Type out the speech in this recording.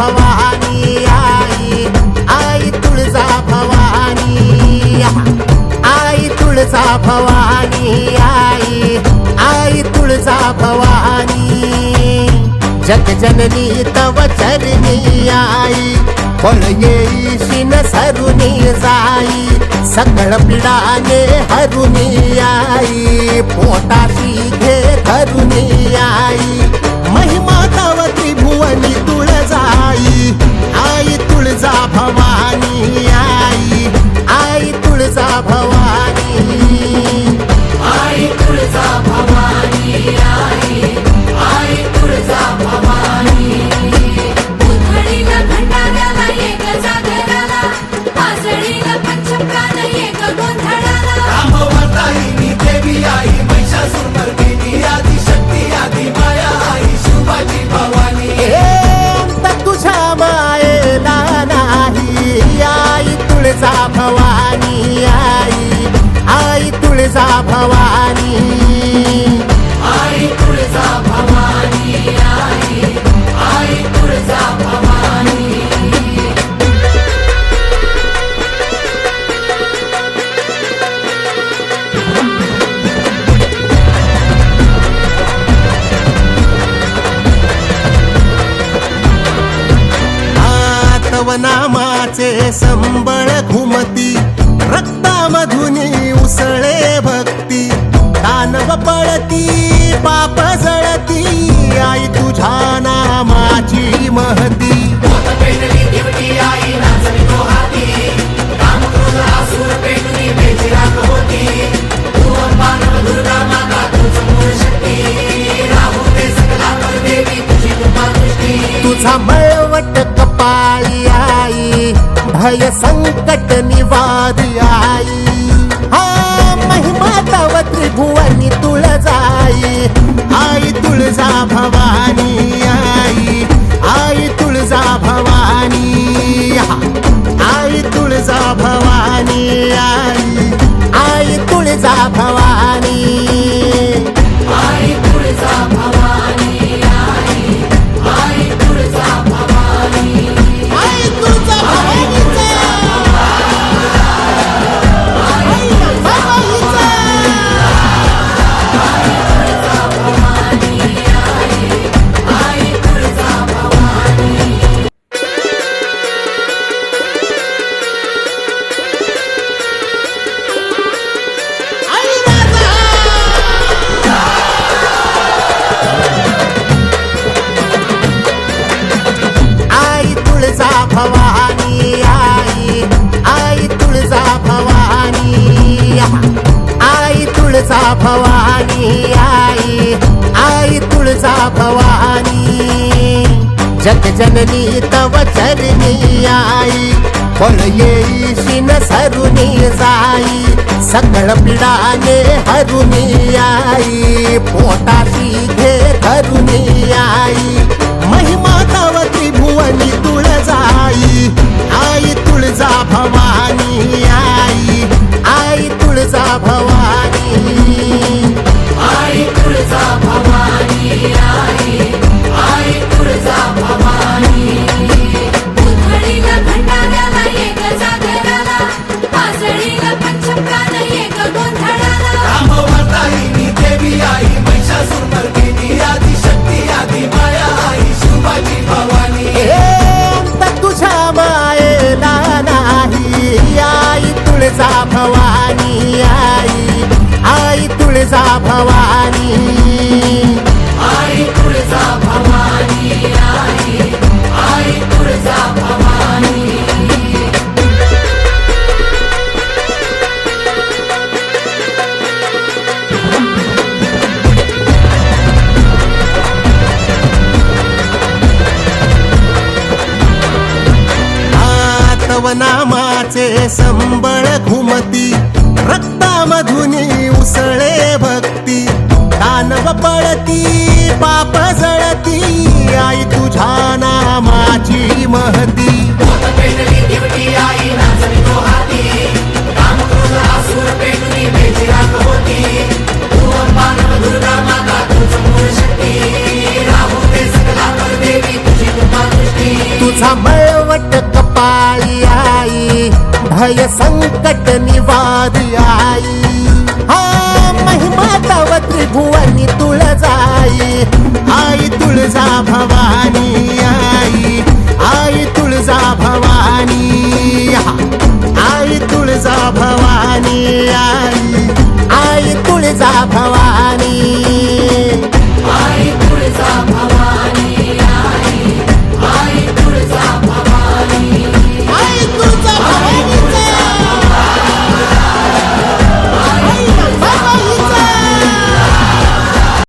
भवानी आई आई तुळजा भवानी आई तुळजा भवानी आई आई तुळजा भवानी. जगजननी तव चरणी आई फळ येईशिन सरुनी जाई सकळ पिडाने हरुनी आई पोटाशी घे धरुनी आई नामाचे संबळ घुमती रक्तामधून उसळे भक्ती. दानव पळती पाप जळती आई तुझ्या नामाची महती. तुझा मळवट भय संकट निवारी आई. हा महिमा तव त्रिभुवनी तुळजाई. आई तुळजा भवानी आई. आई तुळजा भवानी. आई तुळजा भवानी आई. आई तुळजा भवानी. भवानी आई आई तुळजा भवानी. जगजननी तव चरणी आई फळ न सरुनी जाई. सगळ पिडाने हरुनी आई पोटाशी घे धरुनी. भवानी आई आई तुळजा भवानी नामाचे संबळ घुमती. रक्तामधुनी उसळे भक्ती. दानव पळती पाप जळती. आई तुझ्या नामाची महती. भय संकट निवारी आई हा महिमा तव त्रिभुवनी तुळजाई. आई तुळजा भवानी आई. आई तुळजा भवानी आई तुळजा भवानी आई. आई तुळजा भवानी